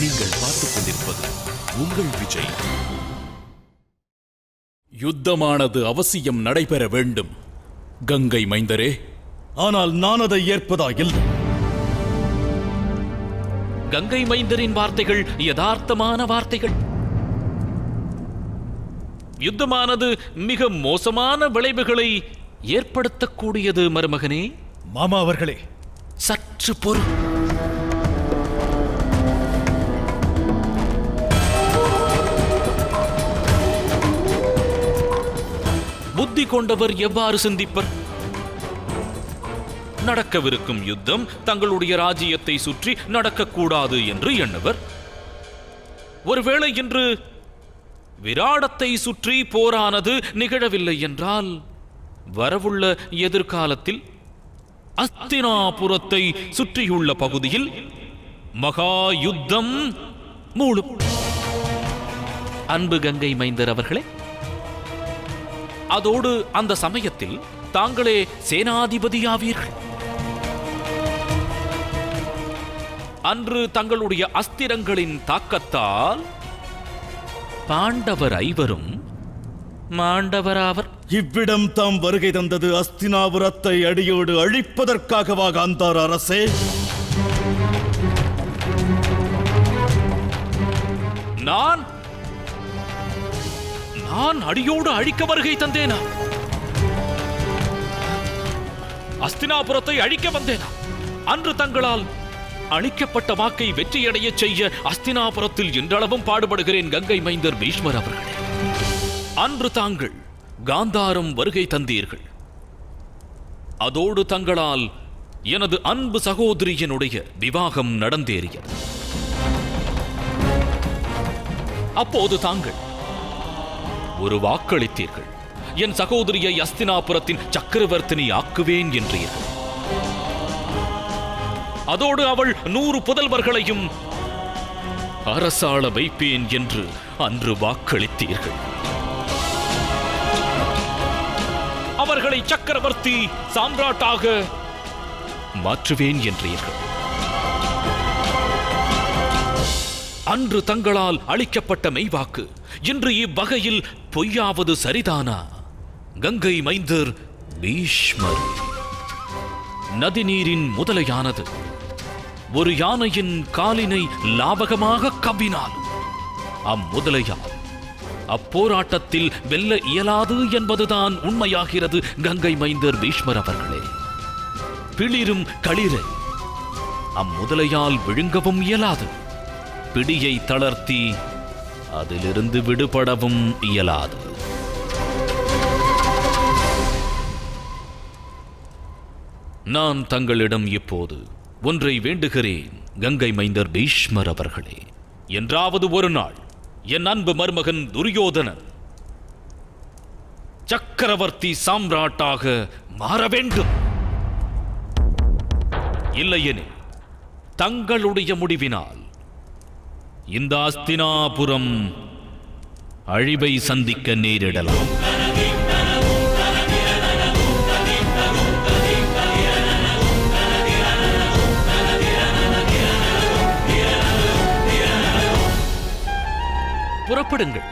நீங்கள் பார்த்துக் கொண்டிருப்பது உங்கள் விஜய். யுத்தமானது அவசியம் நடைபெற வேண்டும். கங்கை மைந்தரே. ஆனால் நான் அதை ஏற்பதா இல்லை கங்கை மைந்தரின் வார்த்தைகள் யதார்த்தமான வார்த்தைகள். யுத்தமானது மிக மோசமான விளைவுகளை ஏற்படுத்தக்கூடியது மருமகனே. மாமா அவர்களே. சற்று பொறு. கொண்டவர் எவ்வாறு சிந்திப்பர்? நடக்கவிருக்கும் யுத்தம் தங்களுடைய ராஜ்யத்தை சுற்றி நடக்கக்கூடாது என்று எண்ணுவர். ஒருவேளை இன்று விராடத்தை சுற்றி போரானது நிகழவில்லை என்றால் வரவுள்ள எதிர்காலத்தில் அஸ்தினாபுரத்தை சுற்றியுள்ள பகுதியில் மகா யுத்தம் மூளும் அன்பு கங்கை மைந்தர் அவர்களே அதோடு அந்த சமயத்தில் தாங்களே சேனாதிபதியாவீர்கள். அன்று தங்களுடைய அஸ்திரங்களின் தாக்கத்தால் பாண்டவர் ஐவரும் மாண்டவராவர். இவ்விடம் தாம் வருகை தந்தது அஸ்தினாபுரத்தை அடியோடு அழிப்பதற்காகவா காந்தார் அரசே. நான் நான் அடியோடு அழிக்க வருகை தந்தேனா? அஸ்தினாபுரத்தை அழிக்க வந்தேனா? அன்று தங்களால் அளிக்கப்பட்ட வாக்கை வெற்றியடைய செய்ய அஸ்தினாபுரத்தில் இன்றளவும் பாடுபடுகிறேன் கங்கை மைந்தர் பீஷ்மர் அவர்களே. அன்று தாங்கள் காந்தாரம் வருகை தந்தீர்கள். அதோடு தங்களால் எனது அன்பு சகோதரியனுடைய விவாகம் நடந்தேறியது. அப்போது தாங்கள் ஒரு வாக்களித்தீர்கள். என் சகோதரியை அஸ்தினாபுரத்தின் சக்கரவர்த்தினி ஆக்குவேன் என்றீர்கள். அதோடு அவள் நூறு புதல்வர்களையும் அரசாள வைப்பேன் என்று அன்று வாக்களித்தீர்கள். அவர்களை சக்கரவர்த்தி சாம்ராட்டாக மாற்றுவேன் என்றீர்கள். அன்று தங்களால் அளிக்கப்பட்ட மெய்வாக்கு இன்று இவ்வகையில் பொய்யாவது சரிதானா? கங்கை மைந்தர் பீஷ்மர். நதிநீரின் முதலையானது. ஒரு யானையின் காலினை லாபகமாக கவ்வினால் அம்முதலையால் அப்போராட்டத்தில் வெல்ல இயலாது என்பதுதான் உண்மையாகிறது கங்கை மைந்தர் பீஷ்மர் அவர்களே. பிளிரும் களிரை அம்முதலையால் விழுங்கவும் இயலாது. பிடியை தளர்த்தி அதிலிருந்து விடுபடவும் இயலாது. நான் தங்களிடம் இப்போது ஒன்றை வேண்டுகிறேன் கங்கை மைந்தர் பீஷ்மர் அவர்களே. என்றாவது ஒரு நாள் என் அன்பு மருமகன் துரியோதனன் சக்கரவர்த்தி சாம்ராட்டாக மாற வேண்டும். இல்லையெனில் தங்களுடைய முடிவினால் இந்த அஸ்தினாபுரம் அழிவை சந்திக்க நேரிடலாம். புறப்படுங்கள்.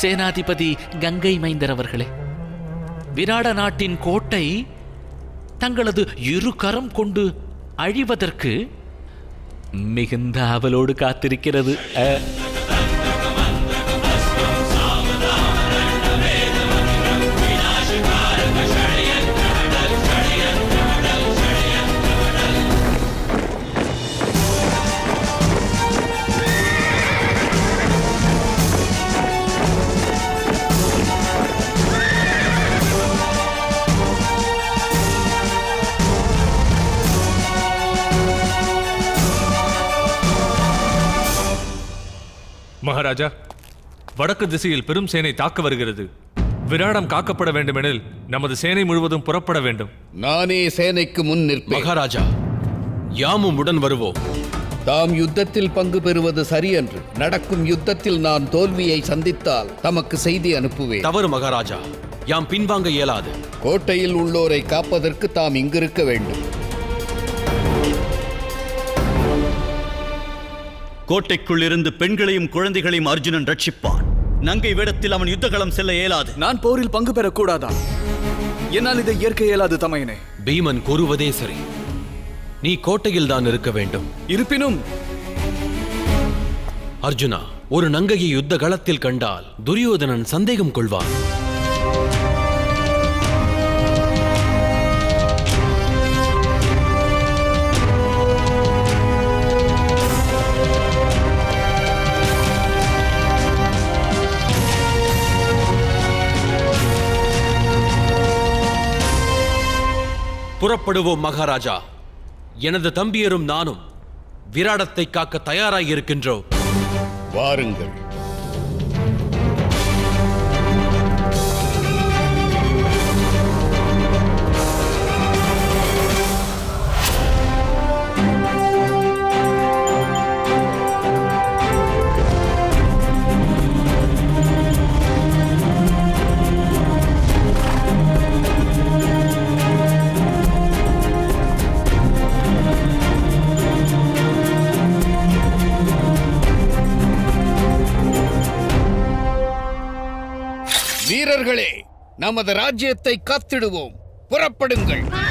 சேனாதிபதி கங்கை மைந்தர் அவர்களே விராட நாட்டின் கோட்டை தங்களது இரு கரம் கொண்டு அழிவதற்கு மிகுந்த ஆவலோடு காத்திருக்கிறது. மகாராஜா வடக்கு திசையில் பெரும் சேனை தாக்க வருகிறது. விராடம் காக்கப்பட வேண்டுமெனில் நமது சேனை முழுவதும் புறப்பட வேண்டும். நானே சேனைக்கு முன் நிற்பேன். மகாராஜா யாமும் உடன் வருவோம். தாம் யுத்தத்தில் பங்கு பெறுவது சரியன்று. நடக்கும் யுத்தத்தில் நான் தோல்வியை சந்தித்தால் தமக்கு செய்தி அனுப்புவேன். தவறு மகாராஜா யாம் பின்வாங்க இயலாது. கோட்டையில் உள்ளோரை காப்பதற்கு தாம் இங்கிருக்க வேண்டும். கோட்டைக்குள் இருந்து பெண்களையும் குழந்தைகளையும் அர்ஜுனன் ரட்சிப்பான். நங்கை வேடத்தில் அவன் யுத்தகளம் செல்ல இயலாது. நான் போரில் பங்கு பெறக்கூடாதா என்னால் இதை ஏற்க இயலாது தமையனே. பீமன் கூறுவதே சரி. நீ கோட்டையில் தான் இருக்க வேண்டும். இருப்பினும் அர்ஜுனா ஒரு நங்கையை யுத்த களத்தில் கண்டால் துரியோதனன் சந்தேகம் கொள்வான். புறப்படுவோம் மகாராஜா. எனது தம்பியரும் நானும் விராடத்தை காக்க தயாராகியிருக்கின்றோம் வாருங்கள். வீரர்களே நமது ராஜ்யத்தை காத்திடுவோம். புறப்படுங்கள்.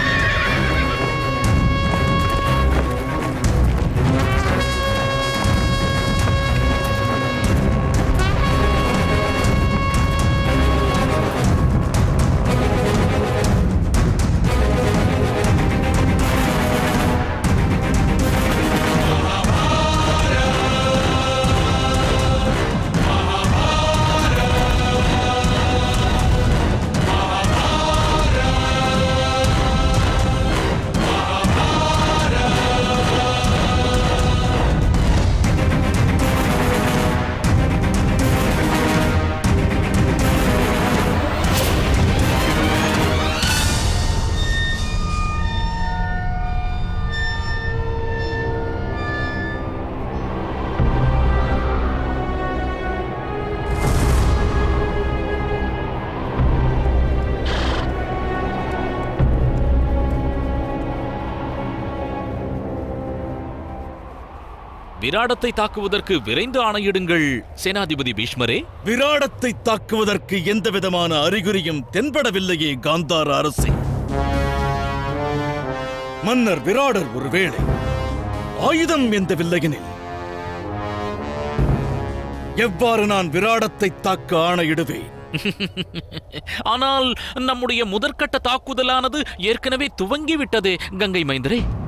விராடத்தை தாக்குவதற்கு விரைந்து ஆணையிடுங்கள். சேனாதிபதி பீஷ்மரே. விராடத்தை தாக்குவதற்கு எந்த விதமான அறிகுறியும் தென்படவில்லையே காந்தார அரசே. மன்னர் விராடர் ஒருவேளை ஆயுதம் எந்தவில்லையெனில் எவ்வாறு நான் விராடத்தை தாக்க ஆணையிடுவேன்? ஆனால் நம்முடைய முதற்கட்ட தாக்குதலானது ஏற்கனவே துவங்கிவிட்டதே கங்கை மைந்தரே.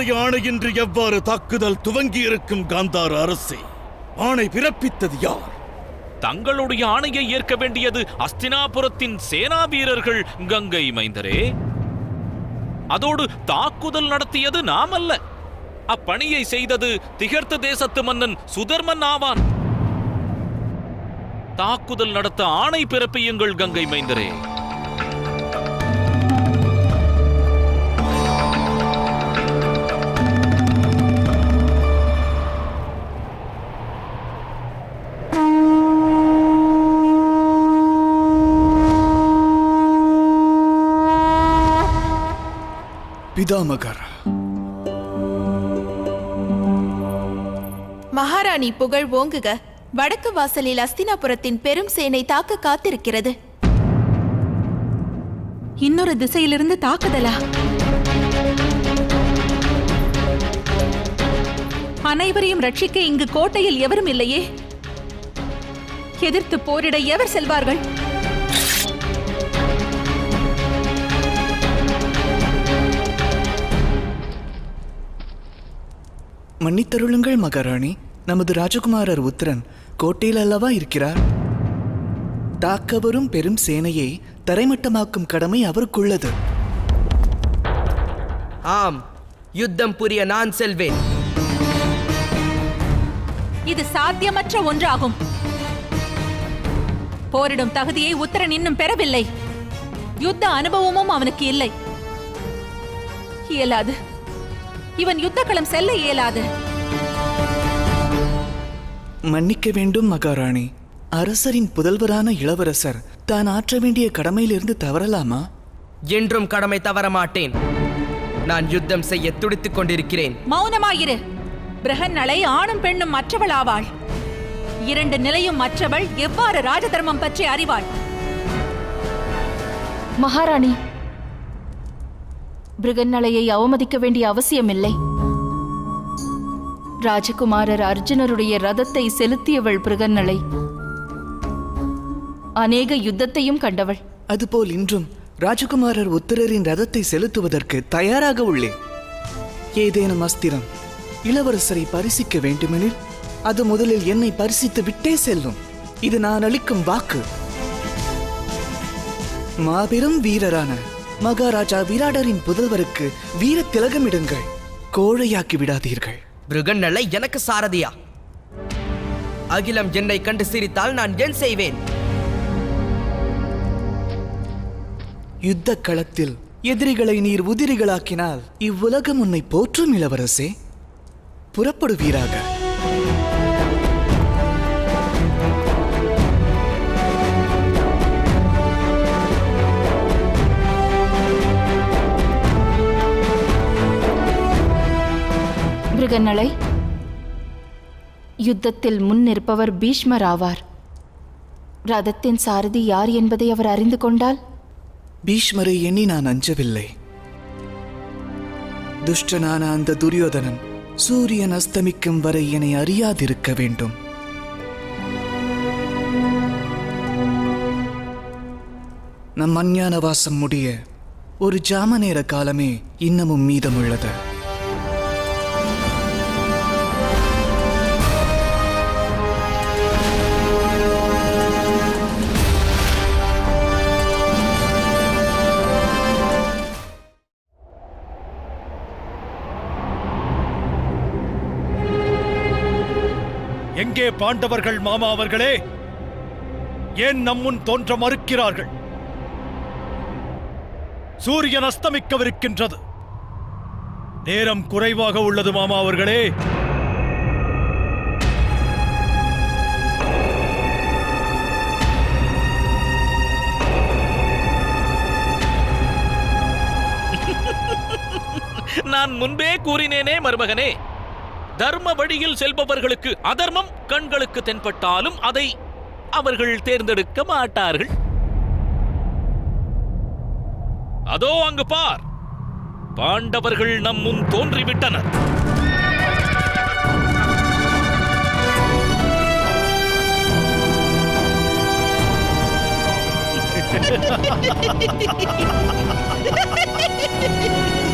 என்னுடைய ஆணையின்றி எவ்வாறு தாக்குதல் துவங்கியிருக்கும் காந்தார அரசே? ஆணை பிறப்பித்தது யார்? தங்களுடைய ஆணையை ஏற்க வேண்டியது அஸ்தினாபுரத்தின் சேனா வீரர்கள் கங்கை மைந்தரே. அதோடு தாக்குதல் நடத்தியது நாம் அல்ல அப்பணியை செய்தது திகர்த்த தேசத்து மன்னன் சுதர்மன் ஆவான். தாக்குதல் நடத்த ஆணை பிறப்பியுங்கள் கங்கை மைந்தரே. பிதாமகர் மகாராணி புகழ் ஓங்குக. வடக்கு வாசலில் அஸ்தினாபுரத்தின் பெரும் சேனை தாக்க காத்திருக்கிறது. இன்னொரு திசையிலிருந்து தாக்குதலா? அனைவரையும் ரட்சிக்க இங்கு கோட்டையில் எவரும் இல்லையே? எதிர்த்து போரிட எவர் செல்வார்கள்? மன்னித்தருளுங்கள் மகாராணி. நமது ராஜகுமாரர் உத்திரன் கோட்டையில் அல்லவா இருக்கிறார்? தாக்க வரும் பெரும் சேனையை தரைமட்டமாக்கும் கடமை அவருக்குள்ளது. ஆம் யுத்தம் புரிய நான் செல்வேன். இது சாத்தியமற்ற ஒன்றாகும். போரிடும் தகுதியை உத்தரன் இன்னும் பெறவில்லை. யுத்த அனுபவமும் அவனுக்கு இல்லை. இயலாது. இவன் யுத்தக்களம் செல்ல இயலாது. மன்னிக்க வேண்டும் மகாராணி. அரசரின் புதல்வரான இளவரசர் தான் ஆற்ற வேண்டிய கடமையிலிருந்து தவறலாமா? என்றும் கடமை தவற மாட்டேன் நான் யுத்தம் செய்ய துடித்துக் கொண்டிருக்கிறேன். மௌனமாயிரு. பிரகன்னலை ஆணும் பெண்ணும் மற்றவளாவாள். இரண்டு நிலையும் மற்றவள் எவ்வாறு ராஜதர்மம் பற்றி அறிவாள்? மகாராணி பிருகன்னலையை அவமதிக்க வேண்டிய அவசியமில்லை. ராஜகுமாரர் அர்ஜுனருடைய ரதத்தை செலுத்தியவள் பிருகன்னலை அநேக யுத்தத்தையும் கண்டவள். அதுபோல் இன்றும் ராஜகுமாரர் உத்தரரின் ரதத்தை செலுத்துவதற்கு தயாராக உள்ளேன் ஏதேனும் அஸ்திரம் இளவரசரை பரிசிக்க வேண்டுமெனில் அது முதலில் என்னை பரிசித்து விட்டே செல்லும். இது நான் அளிக்கும் வாக்கு. மாபெரும் வீரரான மகாராஜா விராடரின் புதல்வருக்கு வீர திலகமிடுங்கள். கோழையாக்கி விடாதீர்கள். பிருகன்னலை எனக்கு சாரதியா? அகிலம் என்னை கண்டு சிரித்தால் நான் என் செய்வேன்? யுத்த களத்தில் எதிரிகளை நீர் உதிரிகளாக்கினால் இவ்வுலகம் உன்னை போற்றும் இளவரசே. புறப்படுவீராக. பிருகன்னலை யுத்தத்தில் முன் நிற்பவர் பீஷ்மர் ஆவார் ரதத்தின் சாரதி யார் என்பதை அவர் அறிந்து கொண்டால்? பீஷ்மரை எண்ணி நான் அஞ்சவில்லை. துஷ்டனான அந்த துரியோதனன் சூரியன் அஸ்தமிக்கும் வரை என்னை அறியாதிருக்க வேண்டும். நம் அஞ்ஞான வாசம் முடிய ஒரு ஜாம நேர காலமே இன்னமும் மீதமுள்ளது. எங்கே பாண்டவர்கள் மாமா அவர்களே? ஏன் நம்முன் தோன்ற மறுக்கிறார்கள்? சூரியன் அஸ்தமிக்கவிருக்கின்றது. நேரம் குறைவாக உள்ளது மாமா அவர்களே. நான் முன்பே கூறினேனே மருமகனே. தர்ம வழியில் செல்பவர்களுக்கு அதர்மம் கண்களுக்கு தென்பட்டாலும் அதை அவர்கள் தேர்ந்தெடுக்க மாட்டார்கள். அதோ அங்கு பார். பாண்டவர்கள் நம் முன் தோன்றிவிட்டனர்.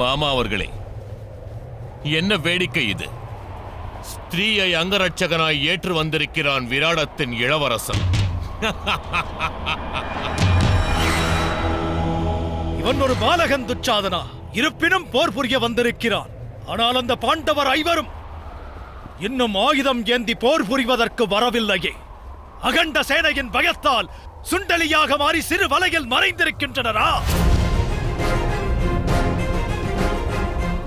மாமா அவர்களே. என்ன வேடிக்கை இது? ஸ்திரீயை அங்கரட்சகனாய் ஏற்று வந்திருக்கிறான் விராடத்தின் இளவரசன். இவன் ஒரு பாலகன் துச்சாதனா. இருப்பினும் போர் புரிய வந்திருக்கிறான். ஆனால் அந்த பாண்டவர் ஐவரும் இன்னும் ஆயுதம் ஏந்தி போர் புரிவதற்கு வரவில்லையே. அகண்ட சேனையின் பயத்தால் சுண்டலியாக மாறி சிறு வலையில் மறைந்திருக்கின்றனரா?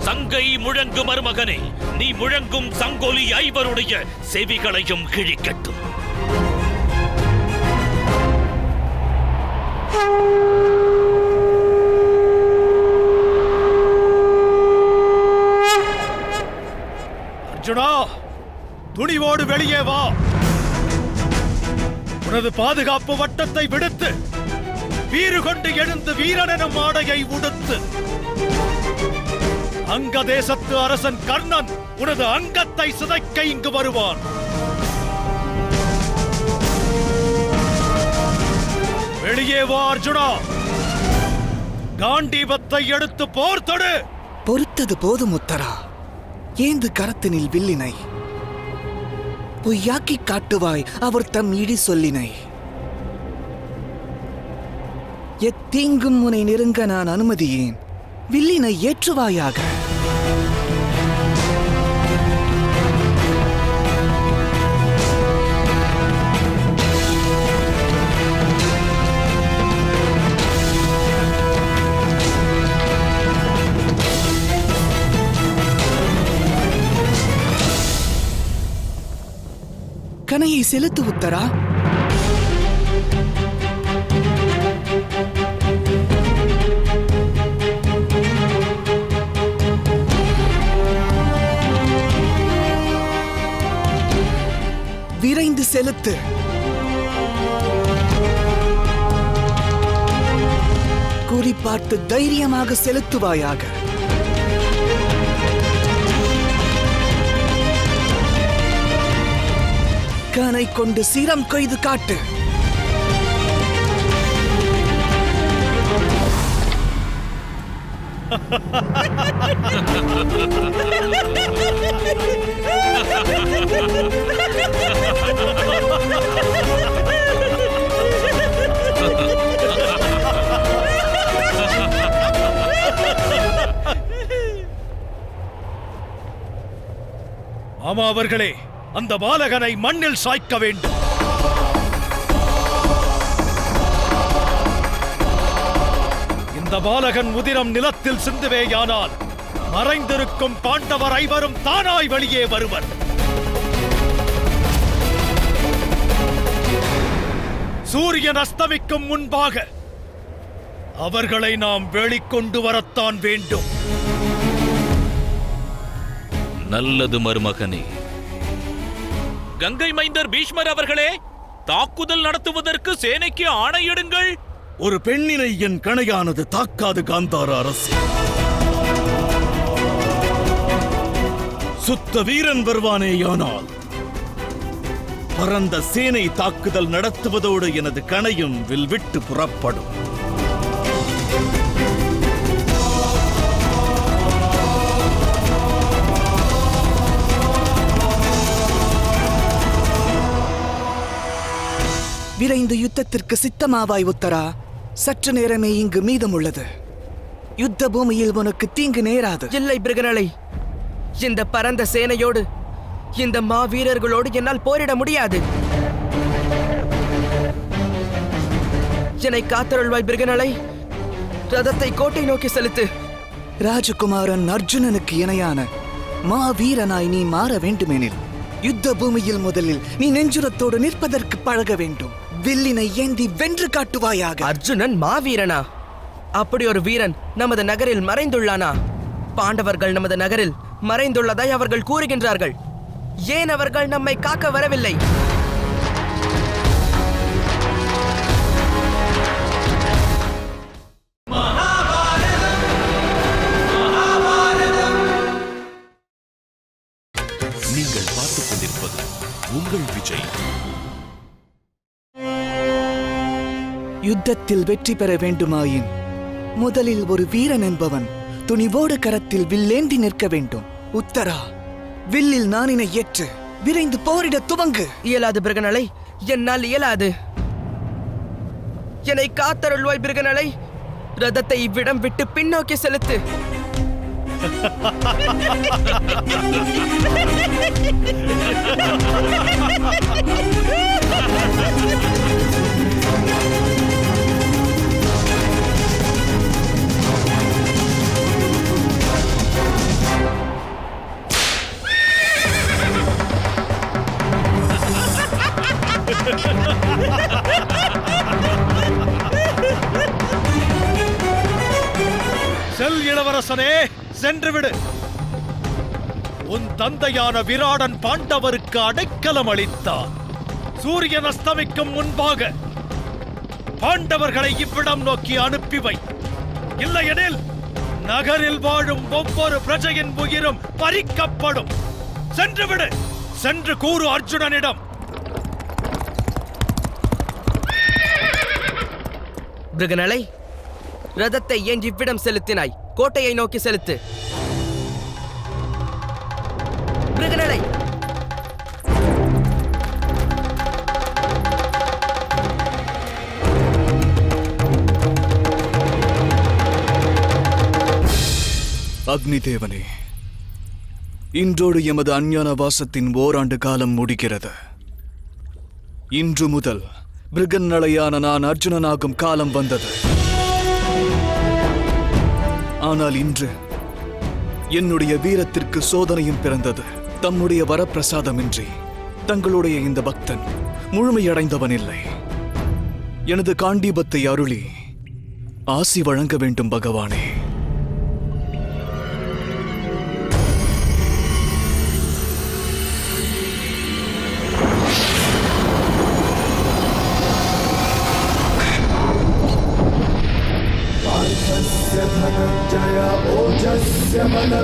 சங்கை முழங்கு மருமகனே நீ முழங்கும் சங்கொலி ஐவருடைய செவிகளையும் கிழிக்கட்டும். அர்ஜுனா துணிவோடு வெளியே வா. உனது பாதுகாப்பு வட்டத்தை விடுத்து வீறு கொண்டு எழுந்து வீரனும் ஆடையை உடுத்து. அங்க தேசத்து அரசன் கர்ணன் உனது அங்கத்தை சிதைக்க இங்கு வருவான். வெளியே வா அர்ஜுனா. காண்டீபத்தை எடுத்து போர் தொடு. பொறுத்தது போதும் உத்தரா. ஏந்து கரத்தினில் வில்லினை. பொய்யாக்கி காட்டுவாய் அவர் தம் இடி சொல்லினை. எத்தீங்கும் உனை நெருங்க நான் அனுமதியேன். வில்லினை ஏற்றுவாயாக. கனையை செலுத்து உத்தரா விரைந்து செலுத்து. குறிப்பார்த்து தைரியமாக செலுத்துவாயாக. கனை கொண்டு சீரம் கொய்து காட்டு. ஆமா அவர்களே அந்த பாலகனை மண்ணில் சாய்க்க வேண்டும். இந்த பாலகன் உதிரம் நிலத்தில் சிந்துவேயானால் மறைந்திருக்கும் பாண்டவர் ஐவரும் தானாய் வெளியே வருவர். சூரியன் அஸ்தமிக்கும் முன்பாக அவர்களை நாம் வெளிக்கொண்டு வரத்தான் வேண்டும். நல்லது மருமகனே. கங்கை மைந்தர் பீஷ்மர் அவர்களே தாக்குதல் நடத்துவதற்கு சேனைக்கு ஆணையிடுங்கள் ஒரு பெண்ணினை என் கணையானது தாக்காது காந்தார அரசு. சுத்த வீரன் வருவானேயானால் பரந்த சேனை தாக்குதல் நடத்துவதோடு எனது கணையும் வில்விட்டு புறப்படும். விரைந்து யுத்தத்திற்கு சித்தமாவாய் உத்தரா. சற்று நேரமே இங்கு மீதமுள்ளது. யுத்த பூமியில் உனக்கு தீங்கு நேராது. இல்லை பிருகநலை இந்த பரந்த சேனையோடு இந்த மாவீரர்களோடு என்னால் போரிட முடியாது. என்னை காத்தருள்வாய் பிருகநலை ரதத்தை கோட்டை நோக்கி செலுத்து. ராஜகுமாரன் அர்ஜுனனுக்கு இணையான மா வீரனாய் நீ மாற வேண்டுமெனில் யுத்த பூமியில் முதலில் நீ நெஞ்சுரத்தோடு நிற்பதற்கு பழக வேண்டும். வில்லினை ஏந்தி வென்று காட்டுவாயாக. அர்ஜுனன் மாவீரனா? அப்படி ஒரு வீரன் நமது நகரில் மறைந்துள்ளானா? பாண்டவர்கள் நமது நகரில் மறைந்துள்ளதாய் அவர்கள் கூறுகின்றார்கள். ஏன் அவர்கள் நம்மை காக்க வரவில்லை? யுத்தத்தில் வெற்றி பெற வேண்டுமாயின். முதலில் ஒரு வீரன் என்பவன் துணிவோடு கரத்தில் வில்லேந்தி நிற்க வேண்டும். உத்தரா வில்லில் நானினை ஏற்று விரைந்து போரிட துவங்கு. இயலாது பிருகநலை என்னால் இயலாது. என்னை காத்தருள்வாய் பிருகநலை ரதத்தை இவ்விடம் விட்டு பின்னோக்கி செலுத்து. செல் இளவரசனே சென்று விடு. உன் தந்தையான விராடன் பாண்டவருக்கு அடைக்கலம் அளித்தார். சூரியன் அஸ்தமிக்கும் முன்பாக பாண்டவர்களை இவ்விடம் நோக்கி அனுப்பி வை. இல்லையெனில் நகரில் வாழும் ஒவ்வொரு பிரஜையின் உயிரும் பறிக்கப்படும். சென்று விடு. சென்று கூறு அர்ஜுனனிடம். மிருகநலை ரதத்தை ஏன் இவ்விடம் செலுத்தினாய்? கோட்டையை நோக்கி செலுத்து. அக்னி தேவனே இன்றோடு எமது அஞ்ஞான வாசத்தின் ஓராண்டு காலம் முடிகிறது. இன்று முதல் பிருகன்னலையான நான் அர்ஜுனனாகும் காலம் வந்தது. ஆனால் இன்று என்னுடைய வீரத்திற்கு சோதனையும் பிறந்தது. தம்முடைய வரப்பிரசாதமின்றி தங்களுடைய இந்த பக்தன் முழுமையடைந்தவன் இல்லை எனது காண்டீபத்தை அருளி ஆசி வழங்க வேண்டும் பகவானே.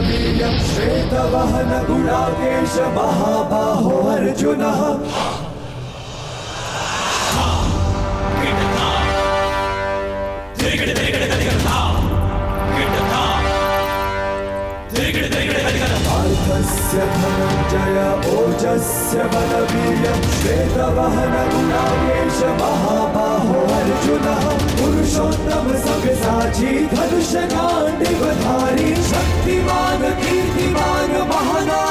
कपिलः श्वेतवहन गुणाकेश महाबाहो अर्जुनः पार्थस्य धनञ्जय ओजस्य बलवीर्यं श्वेतवहन गुणाकेश महाबाहो अर्जुनः पुरुषोत्तम सब साक्षी धनुष कांड धारी शक्तिमान कीर्तिमान महाना